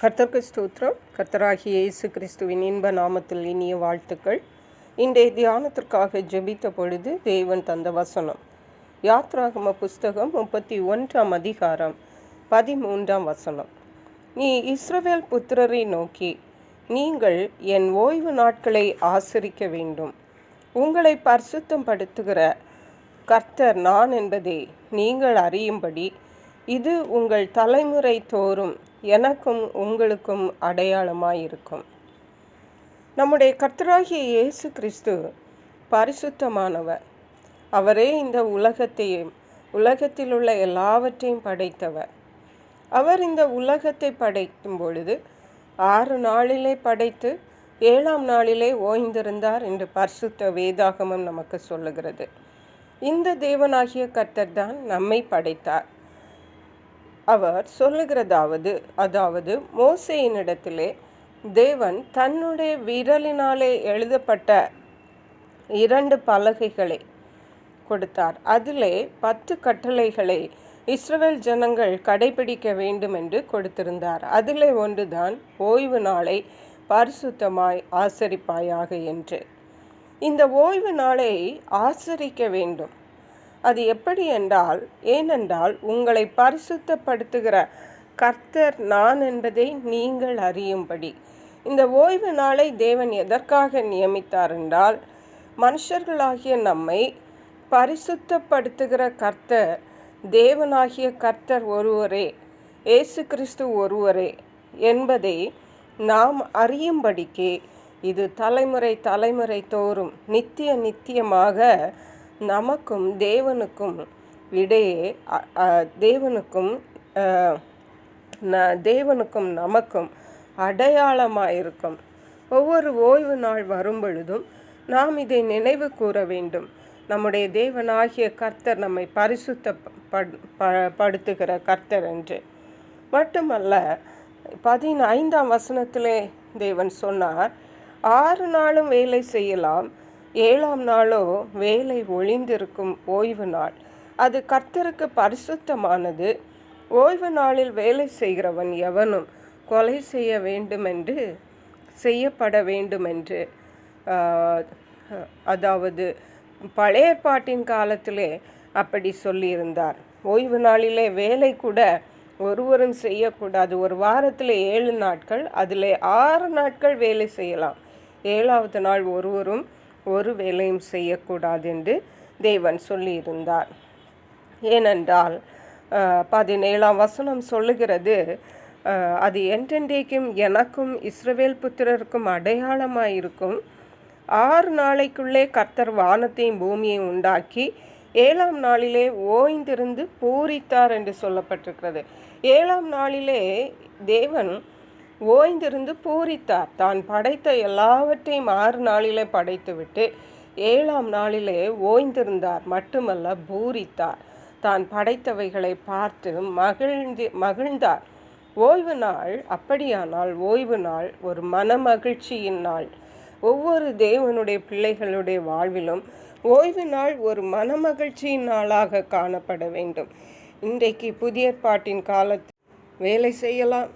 கர்த்தர்க்கு ஸ்தோத்திரம். கர்த்தராகிய இயேசு கிறிஸ்துவின் இன்ப நாமத்தில் இனிய வாழ்த்துக்கள். இன்றைய தியானத்திற்காக ஜெபித்த பொழுது தேவன் தந்த வசனம். யாத்ராகம புஸ்தகம் முப்பத்தி ஒன்றாம் அதிகாரம் பதிமூன்றாம் வசனம். நீ இஸ்ரவேல் புத்திரரை நோக்கி நீங்கள் என் ஓய்வு நாட்களை ஆசரிக்க வேண்டும். உங்களை பரிசுத்தம் படுத்துகிற கர்த்தர் நான் என்பதை நீங்கள் அறியும்படி இது உங்கள் தலைமுறை தோறும் எனக்கும் உங்களுக்கும் அடையாளமாயிருக்கும். நம்முடைய கர்த்தராகிய இயேசு கிறிஸ்து பரிசுத்தமானவர். அவரே இந்த உலகத்தையும் உலகத்தில் உள்ள எல்லாவற்றையும் படைத்தவர். அவர் இந்த உலகத்தை படைக்கும் பொழுது ஆறு நாளிலே படைத்து ஏழாம் நாளிலே ஓய்ந்திருந்தார் என்று பரிசுத்த வேதாகமம் நமக்கு சொல்லுகிறது. இந்த தேவனாகிய கர்த்தர் தான் நம்மை படைத்தார். அவர் சொல்லுகிறதாவது அதாவது மோசையினிடத்திலே தேவன் தன்னுடைய விரலினாலே எழுதப்பட்ட இரண்டு பலகைகளை கொடுத்தார். அதிலே பத்து கட்டளைகளை இஸ்ரவேல் ஜனங்கள் கடைபிடிக்க வேண்டும் என்று கொடுத்திருந்தார். அதிலே ஒன்றுதான் ஓய்வு நாளை பரிசுத்தமாய் ஆசரிப்பாயாக என்று. இந்த ஓய்வு நாளை ஆசரிக்க வேண்டும். அது எப்படி என்றால் ஏனென்றால் உங்களை பரிசுத்தப்படுத்துகிற கர்த்தர் நான் என்பதை நீங்கள் அறியும்படி. இந்த ஓய்வு நாளை தேவன் எதற்காக நியமித்தார் என்றால் மனுஷர்களாகிய நம்மை பரிசுத்தப்படுத்துகிற கர்த்தர் தேவனாகிய கர்த்தர் ஒருவரே இயேசு கிறிஸ்து ஒருவரே என்பதை நாம் அறியும்படிக்கு இது தலைமுறை தலைமுறை தோறும் நித்திய நித்தியமாக நமக்கும் தேவனுக்கும் இடையே தேவனுக்கும் ந தேவனுக்கும் நமக்கும் அடையாளமாக இருக்கும் ஒவ்வொரு ஓய்வு நாள் வரும் பொழுதும் நாம் இதை நினைவு கூற வேண்டும். நம்முடைய தேவனாகிய கர்த்தர் நம்மை பரிசுத்த படுத்துகிற கர்த்தர் என்று. மட்டுமல்ல பதினைந்தாம் வசனத்திலே தேவன் சொன்னார் ஆறு நாளும் வேலை செய்யலாம் ஏழாம் நாளோ வேலை ஒளிந்திருக்கும் ஓய்வு நாள். அது கர்த்தருக்கு பரிசுத்தமானது. ஓய்வு நாளில் வேலை செய்கிறவன் எவனும் கொலை செய்ய வேண்டுமென்று செய்யப்பட வேண்டுமென்று அதாவது பழைய பாட்டின் காலத்திலே அப்படி சொல்லியிருந்தார். ஓய்வு நாளிலே வேலை கூட ஒருவரும் செய்யக்கூடாது. ஒரு வாரத்தில் ஏழு நாட்கள் அதில் ஆறு நாட்கள் வேலை செய்யலாம். ஏழாவது நாள் ஒருவரும் ஒரு வேலையும் செய்யக்கூடாது என்று தேவன் சொல்லியிருந்தார். ஏனென்றால் பதினேழாம் வசனம் சொல்லுகிறது அது என்றென்றைக்கும் எனக்கும் இஸ்ரவேல் புத்திரருக்கும் அடையாளமாயிருக்கும். ஆறு நாளைக்குள்ளே கர்த்தர் வானத்தையும் பூமியையும் உண்டாக்கி ஏழாம் நாளிலே ஓய்ந்திருந்து பூரித்தார் என்று சொல்லப்பட்டிருக்கிறது. ஏழாம் நாளிலே தேவன் ஓய்ந்திருந்து பூரித்தார். தான் படைத்த எல்லாவற்றையும் ஆறு நாளிலே படைத்துவிட்டு ஏழாம் நாளிலே ஓய்ந்திருந்தார். மட்டுமல்ல பூரித்தார். தான் படைத்தவைகளை பார்த்து மகிழ்ந்து மகிழ்ந்தார். ஓய்வு நாள் அப்படியானால் ஓய்வு நாள் ஒரு மன மகிழ்ச்சியின் நாள். ஒவ்வொரு தேவனுடைய பிள்ளைகளுடைய வாழ்விலும் ஓய்வு நாள் ஒரு மன மகிழ்ச்சியின் நாளாக காணப்பட வேண்டும். இன்றைக்கு புதிய பாட்டின் காலத்தில் வேலை செய்யலாம்.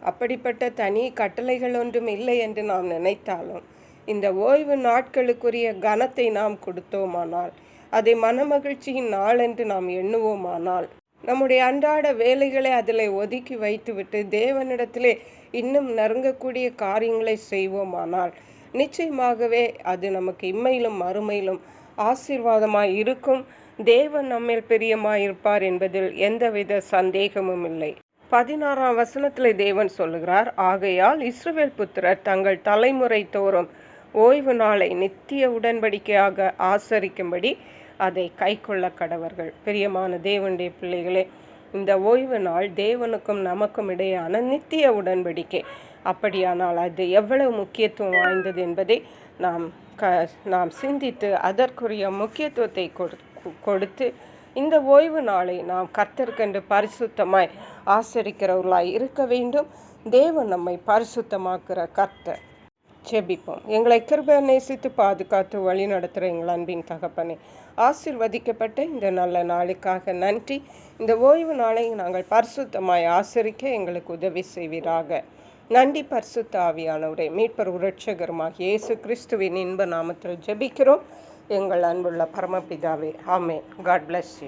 அப்படிப்பட்ட தனி கட்டளைகள் ஒன்றும் இல்லை என்று நாம் நினைத்தாலும் இந்த ஓய்வு நாட்களுக்குரிய கனத்தை நாம் கொடுத்தோமானால் அதை மனமகிழ்ச்சியின் நாள் என்று நாம் எண்ணுவோமானால் நம்முடைய அன்றாட வேலைகளை அதில் ஒதுக்கி வைத்துவிட்டு தேவனிடத்திலே இன்னும் நறுங்கக்கூடிய காரியங்களை செய்வோமானால் நிச்சயமாகவே அது நமக்கு இம்மையிலும் மறுமையிலும் ஆசீர்வாதமாய் இருக்கும். தேவன் நம்மேல் பிரியமாயிருப்பார் என்பதில் எந்தவித சந்தேகமும் இல்லை. பதினாறாம் வசனத்தில் தேவன் சொல்லுகிறார் ஆகையால் இஸ்ரவேல் புத்திரர் தங்கள் தலைமுறை தோறும் ஓய்வு நாளை நித்திய உடன்படிக்கையாக ஆசரிக்கும்படி அதை கை கொள்ள கடவர்கள். பிரியமான தேவனுடைய பிள்ளைகளே இந்த ஓய்வு நாள் தேவனுக்கும் நமக்கும் இடையான நித்திய உடன்படிக்கை. அப்படியானால் அது எவ்வளவு முக்கியத்துவம் வாய்ந்தது என்பதை நாம் க நாம் சிந்தித்து அதற்குரிய முக்கியத்துவத்தை கொடுத்து இந்த ஓய்வு நாளை நாம் கர்த்தருக்கென்று பரிசுத்தமாய் ஆசரிக்கிறவர்களாய் இருக்க வேண்டும். தேவன் நம்மை பரிசுத்தமாக்குற கர்த்தர். ஜெபிப்போம். எங்களை கிருபை நேசித்து பாதுகாத்து வழி நடத்துகிற எங்கள் அன்பின் தகப்பனே ஆசிர்வதிக்கப்பட்ட இந்த நல்ல நாளுக்காக நன்றி. இந்த ஓய்வு நாளை நாங்கள் பரிசுத்தமாய் ஆசரிக்க எங்களுக்கு உதவி செய்வீராக. நன்றி பரிசுத்த ஆவியானவரை. மீட்பர் உரட்சகருமாக இயேசு கிறிஸ்துவின் இன்ப நாமத்தில் ஜெபிக்கிறோம். எங்கள் அன்புள்ள பரமபிதாவே ஆமே காட் பிளஸ் யூ